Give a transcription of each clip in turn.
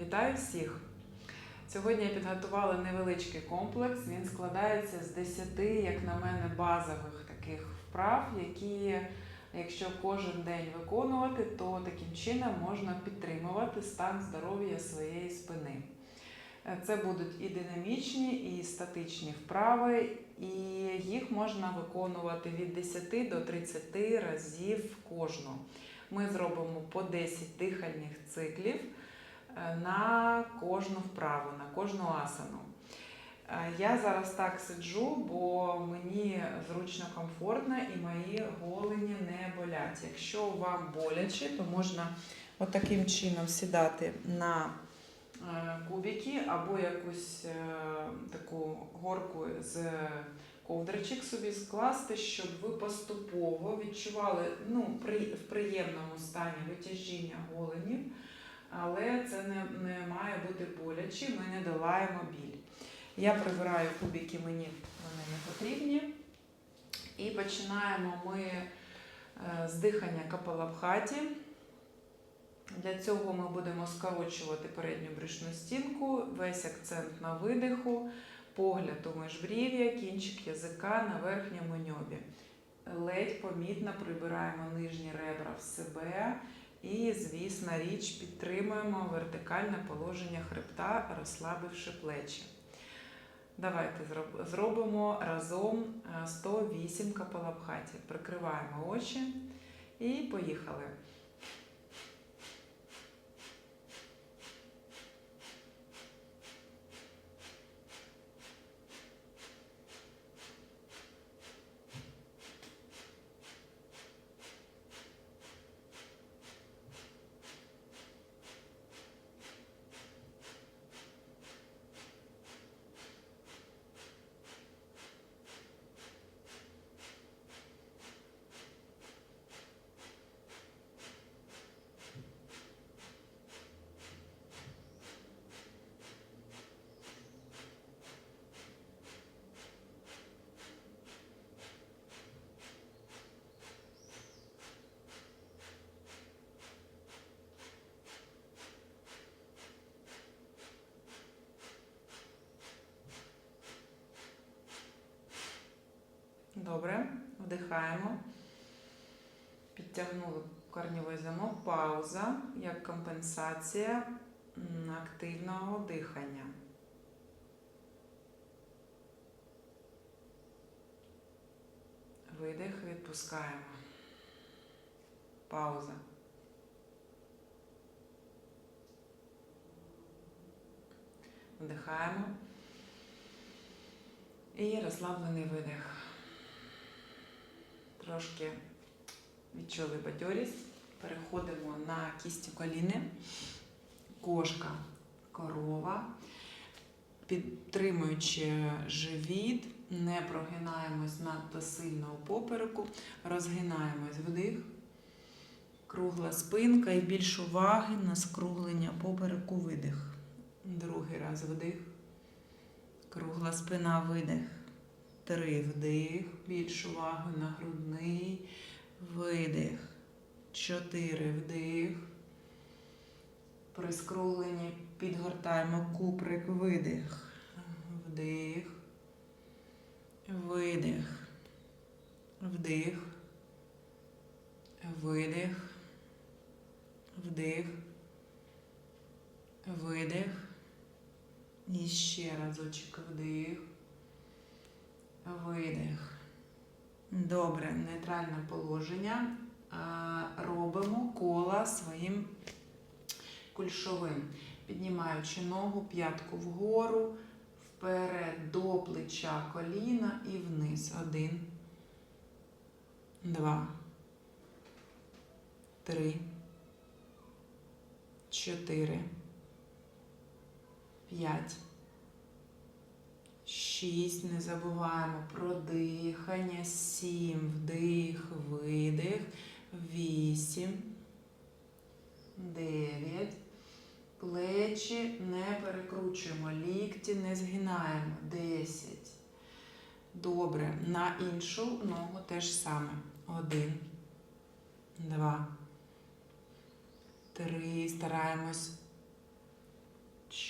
Вітаю всіх! Сьогодні я підготувала невеличкий комплекс. Він складається з 10, як на мене, базових таких вправ, які, якщо кожен день виконувати, то таким чином можна підтримувати стан здоров'я своєї спини. Це будуть і динамічні, і статичні вправи, і їх можна виконувати від 10 до 30 разів кожну. Ми зробимо по 10 дихальних циклів на кожну вправу, на кожну асану. Е, Я зараз так сиджу, бо мені зручно комфортно і мої голені не болять. Якщо вам боляче, то можна отаким чином сідати на е, кубики або якусь е, таку горку з ковдричок собі скласти, щоб ви поступово відчували ну, в приємному стані витяжіння голенів, але це не, не має бути боляче, ми не долаємо біль. Я прибираю кубики, мені вони не потрібні. І починаємо ми е, з дихання капалабхаті. Для цього ми будемо скорочувати передню брюшну стінку, весь акцент на видиху, погляд у межбрів'я, кінчик язика на верхньому ньобі. Ледь помітно прибираємо нижні ребра в себе і, звісно, річ, підтримуємо вертикальне положення хребта, розслабивши плечі. Давайте зробимо разом е, 108 капалабхаті. Прикриваємо очі і поїхали. Добре, вдихаємо. Підтягнули корньовий замок, пауза як компенсація активного дихання. Видих, відпускаємо. Пауза. Вдихаємо. І розслаблений видих. Трошки відчули бадьорість. Переходимо на кісті коліни. Кошка, корова. Підтримуючи живіт, не прогинаємось надто сильно у попереку, розгинаємось вдих. Кругла спинка і більш уваги на скруглення попереку видих. Другий раз вдих. Кругла спина видих. Три вдих. Більш уваги на грудний. Видих. Чотири вдих. При скругленні підгортаємо куприк. Видих. Вдих. Видих. Вдих. Видих. Вдих. Видих. І ще разочок вдих. Видих. Добре, нейтральне положення. Робимо кола своїм кульшовим. Піднімаючи ногу, п'ятку вгору, вперед до плеча коліна і вниз. Один. Два. Три. Чотири. П'ять. Шість. Не забуваємо про дихання. Сім. Вдих, видих. Вісім. Дев'ять. Плечі не перекручуємо. Лікті не згинаємо. Десять. Добре. На іншу ногу теж саме. Один. Два. Три. Стараємось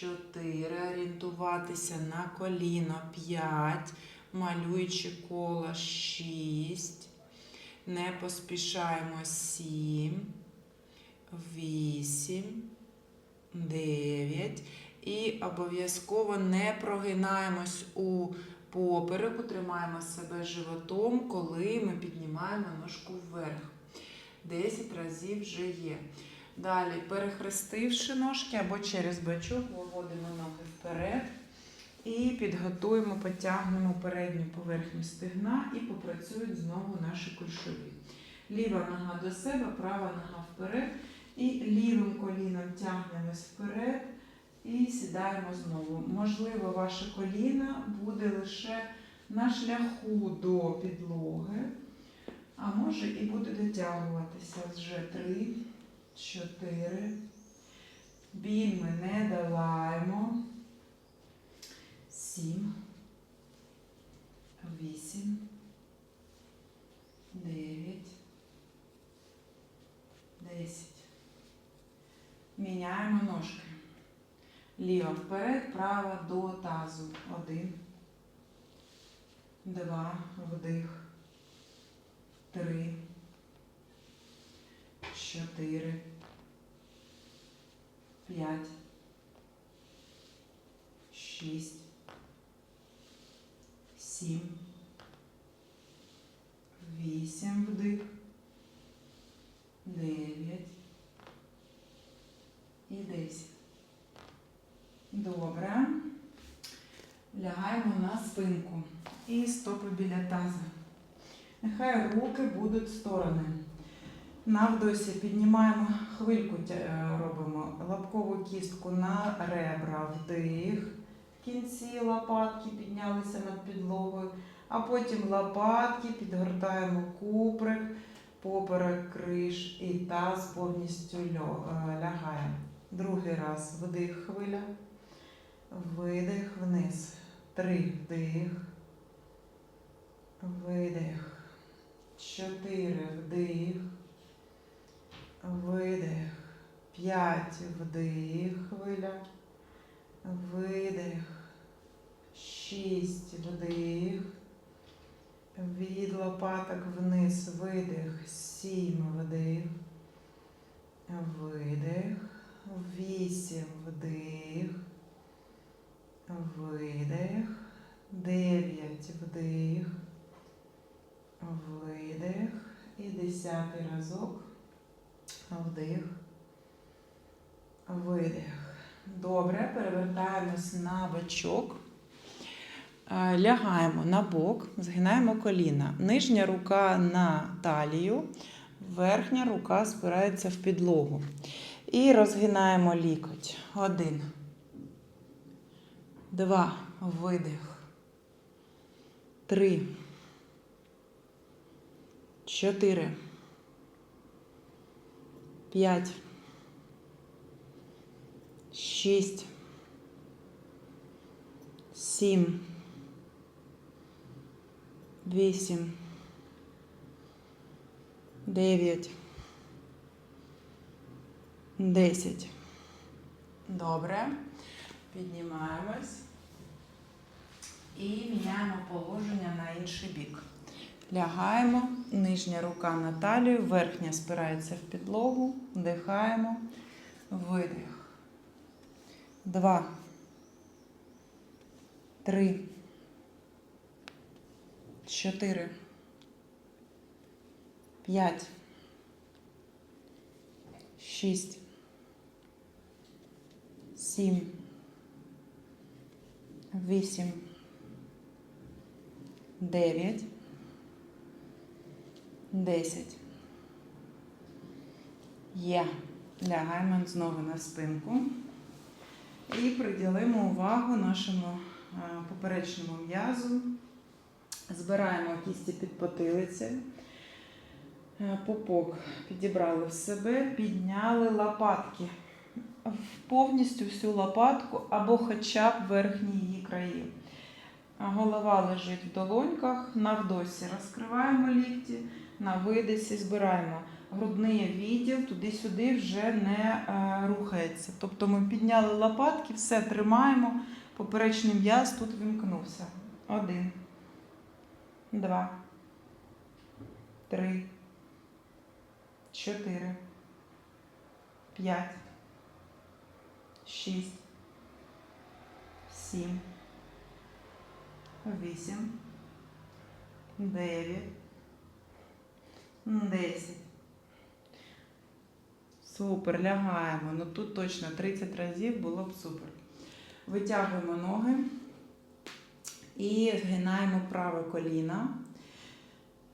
чотири. Орієнтуватися на коліно п'ять. Малюючи коло шість. Не поспішаємо сім. Вісім. Дев'ять. І обов'язково не прогинаємось у попереку, тримаємо себе животом, коли ми піднімаємо ножку вверх. 10 разів вже є. Далі, перехрестивши ножки або через бачок, виводимо ноги вперед. І підготуємо, потягнемо передню поверхню стегна і попрацюють знову наші кульшові. Ліва нога до себе, права нога вперед. І лівим коліном тягнемось вперед і сідаємо знову. Можливо, ваше коліно буде лише на шляху до підлоги, а може і буде дотягуватися вже три, чотири. Біль ми не долаємо. Сім, вісім, дев'ять, десять. Міняємо ножки. Ліва вперед, права до тазу. Один. Два. Вдих. Три. Чотири. П'ять. Шість. Сім. Вісім. Вдих. Дев'ять. І десять. Добре. Лягаємо на спинку. І стопи біля таза. Нехай руки будуть в сторони. На вдосі піднімаємо хвильку, е, робимо лапкову кістку на ребра, вдих. В кінці лопатки піднялися над підлогою, а потім лопатки підгортаємо куприк, поперек криш і таз повністю е, лягає. Другий раз вдих хвиля, видих вниз. Три вдих, видих. Чотири вдих, видих. П'ять вдих, хвиля, видих. Шість вдих. Від лопаток вниз видих. Сім вдих. Видих. Вісім вдих. Видих. Дев'ять вдих. Видих. І десятий разок. Вдих. Видих. Добре, перевертаємось на бочок. Е, Лягаємо на бок, згинаємо коліна. Нижня рука на талію, верхня рука спирається в підлогу. І розгинаємо лікоть. Один. Два. Видих. Три. Чотири. П'ять. Шість. Сім. Вісім. Дев'ять. Десять. Добре. Піднімаємось. І міняємо положення на інший бік. Лягаємо, нижня рука на талію, верхня спирається в підлогу, вдихаємо, видих. Два. Три. Чотири. П'ять. Шість. Сім. Вісім. Дев'ять. Десять. Є. Лягаємо знову на спинку. І приділимо увагу нашому е, поперечному м'язу. Збираємо кісті під потилицею. Е, Пупок підібрали в себе, підняли лопатки. Повністю всю лопатку або хоча б верхні її краї. Голова лежить в долоньках, на вдосі розкриваємо лікті, на видисі збираємо грудний відділ туди-сюди вже не е, рухається. Тобто ми підняли лопатки, все тримаємо, поперечний м'яз тут вимкнувся. Один, два, три, чотири, п'ять, шість, сім, вісім, дев'ять, десять. Супер, лягаємо. Ну тут точно 30 разів було б супер. Витягуємо ноги і згинаємо праве коліно.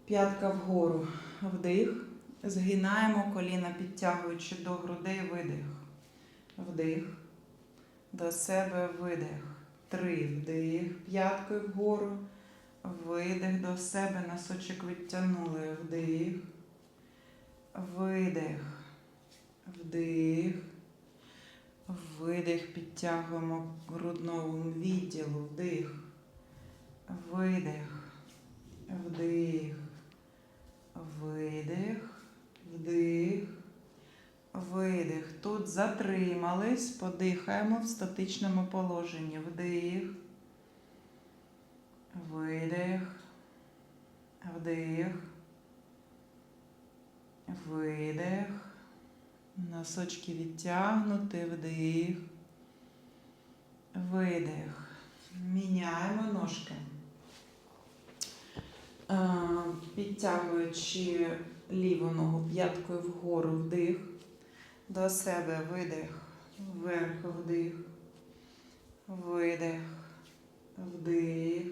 П'ятка вгору. Вдих. Згинаємо коліна, підтягуючи до грудей видих. Вдих. До себе видих. Три. Вдих. П'яткою вгору. Видих до себе. Носочок відтягнули. Вдих. Видих. Вдих. Видих. Підтягуємо грудному відділу. Вдих. Видих. Вдих. Видих. Вдих. Видих. Тут затримались. Подихаємо в статичному положенні. Вдих. Видих. Вдих. Видих. Носочки відтягнути. Вдих. Видих. Міняємо ножки. Е, Підтягуючи ліву ногу п'яткою вгору вдих. До себе видих. Вверх вдих. Видих. Вдих.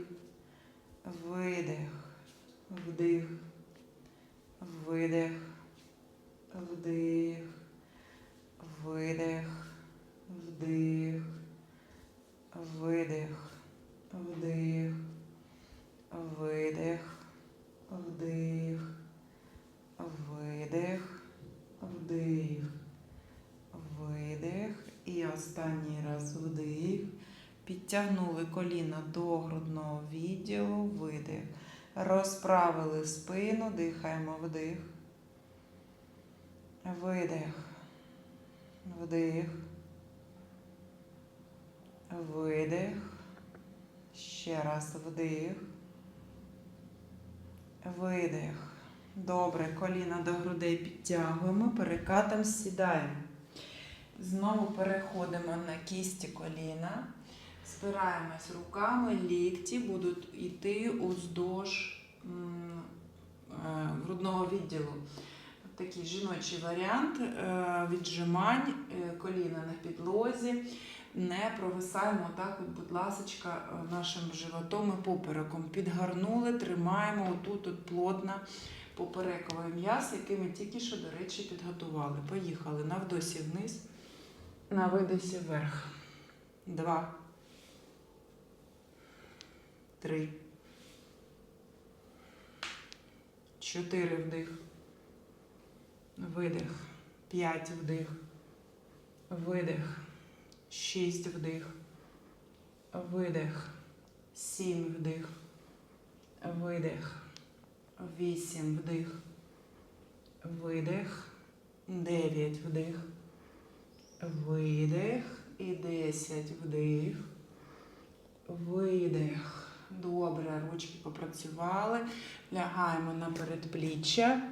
Видих. Вдих. Видих. Вдих. Видих. Вдих. Видих. Вдих. Видих. Вдих. Видих. Вдих. Видих. І останній раз вдих. Підтягнули коліна до грудного відділу. Видих. Розправили спину. Дихаємо вдих. Видих. Вдих. Видих. Ще раз вдих. Видих. Добре, коліна до грудей підтягуємо, перекатом сідаємо. Знову переходимо на кісті коліна. Спираємось руками, лікті будуть йти уздовж е, грудного відділу. Такий жіночий варіант е, віджимань, е, коліна на підлозі. Не провисаємо так, от, будь ласка, нашим животом і попереком. Підгарнули, тримаємо отут от плотно поперековий м'яз, який ми тільки що, до речі, підготували. Поїхали на вдосі вниз, на видосі вверх. Два. Три. Чотири вдих. Видих. П'ять вдих. Видих. Шість вдих. Видих. Сім вдих. Видих. Вісім вдих. Видих. Дев'ять вдих. Видих. І десять вдих. Видих. Добре, ручки попрацювали. Лягаємо на передпліччя.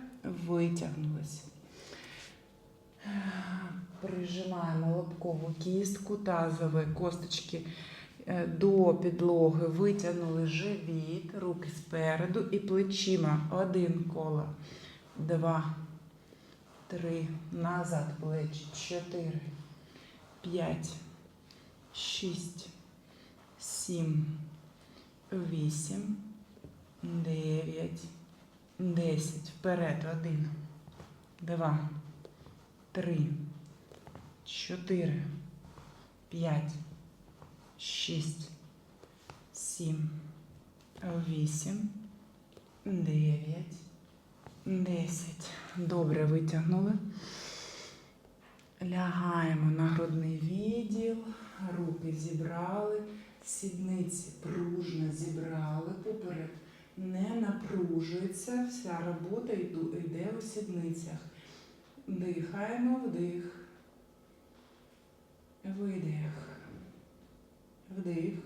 Витягнулися. Прижимаємо лобкову кістку, тазові косточки е, до підлоги, витягнули живіт, руки спереду і плечима. Один коло, два, три, назад плечі, чотири, п'ять, шість, сім, вісім, дев'ять, десять. Вперед. Один, два, три, чотири, п'ять, шість, сім, вісім, дев'ять, десять. Добре витягнули. Лягаємо на грудний відділ, руки зібрали, сідниці пружно зібрали, поперек не напружується, вся робота йде у сідницях. Дихаємо, вдих. Видих. Вдих.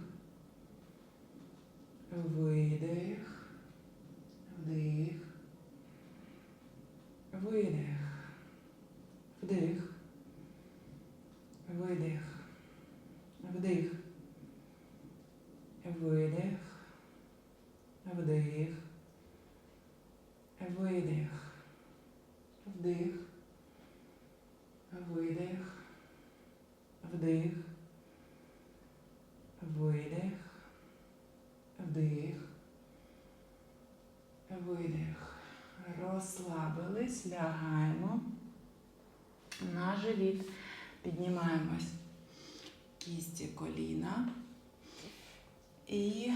Видих. Вдих. Видих. Вдих. Видих. Вдих. Видих. Вдих. Видих. Вдих. Видих. Вдих. Видих. Вдих. Видих. Розслабились, лягаємо на живіт. Піднімаємось кісті коліна. І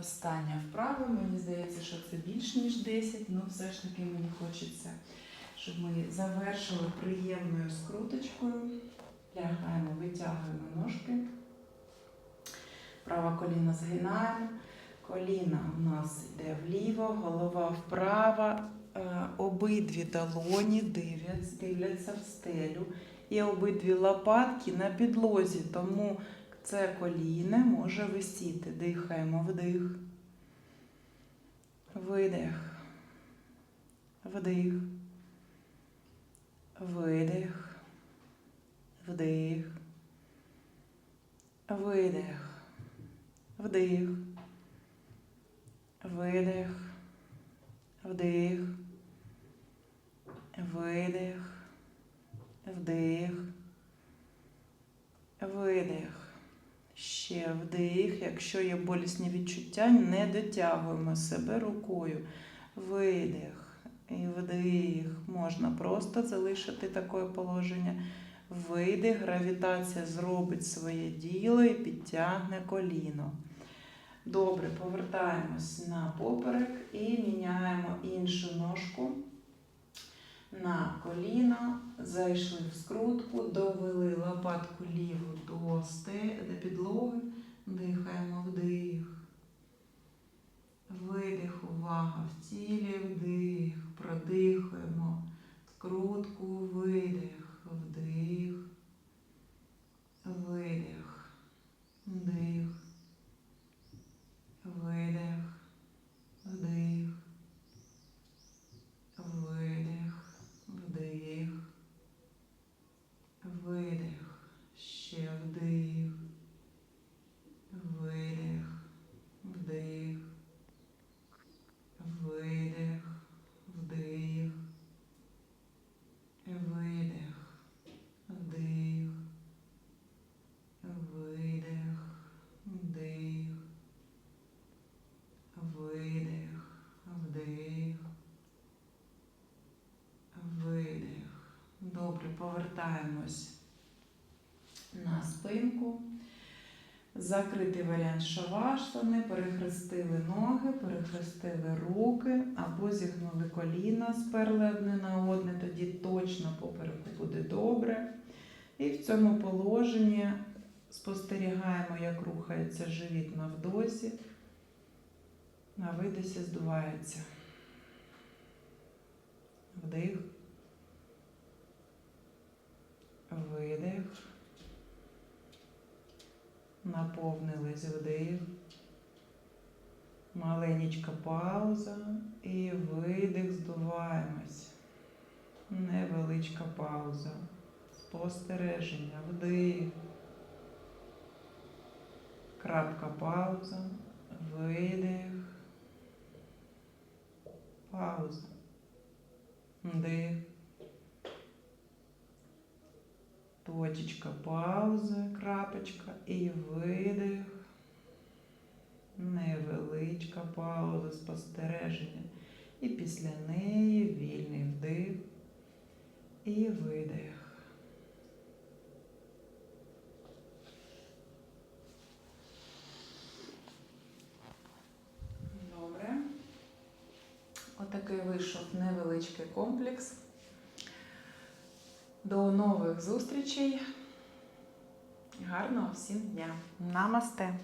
остання вправа. Мені здається, що це більш ніж 10, але все ж таки мені хочеться, щоб ми завершили приємною скруточкою. Лягаємо, витягуємо ножки. Праве коліно згинаємо. Коліна у нас йде вліво, голова вправо. Е, Обидві долоні дивляться, дивляться в стелю. І обидві лопатки на підлозі, тому це коліно може висіти. Дихаємо вдих. Видих. Вдих. Видих. Вдих. Видих. Вдих. Видих. Вдих. Видих. Вдих. Видих. Ще вдих. Якщо є болісні відчуття, не дотягуємо себе рукою. Видих. І вдих. Можна просто залишити таке положення. Видих, гравітація зробить своє діло і підтягне коліно. Добре, повертаємось на поперек і міняємо іншу ножку на коліно, зайшли в скрутку, довели лопатку ліву до, підлоги, дихаємо вдих. Видих, увага в тілі, вдих, продихуємо скрутку, видих, вдих, видих, вдих, видих, вдих, видих, вдих, видих, ще вдих, видих, вдих, видих, вдих, видих, вдих, видих, вдих, видих, вдих, видих. Добре, повертаємось на спинку. Закритий варіант шавашани, перехрестили ноги, перехрестили руки або зігнули коліна, сперли одне на одне, тоді точно попереку буде добре. І в цьому положенні спостерігаємо, як рухається живіт на вдосі, на видосі здувається. Вдих. Видих. Наповнились вдих. Маленька пауза і видих, здуваємось. Невеличка пауза. Спостереження, вдих. Крапка пауза. Видих. Пауза. Вдих. Точечка, пауза, крапочка і видих. Невеличка пауза, спостереження. І після неї вільний вдих і видих. Добре. Отакий вийшов невеличкий комплекс. До нових зустрічей. Гарного всім дня. Намасте!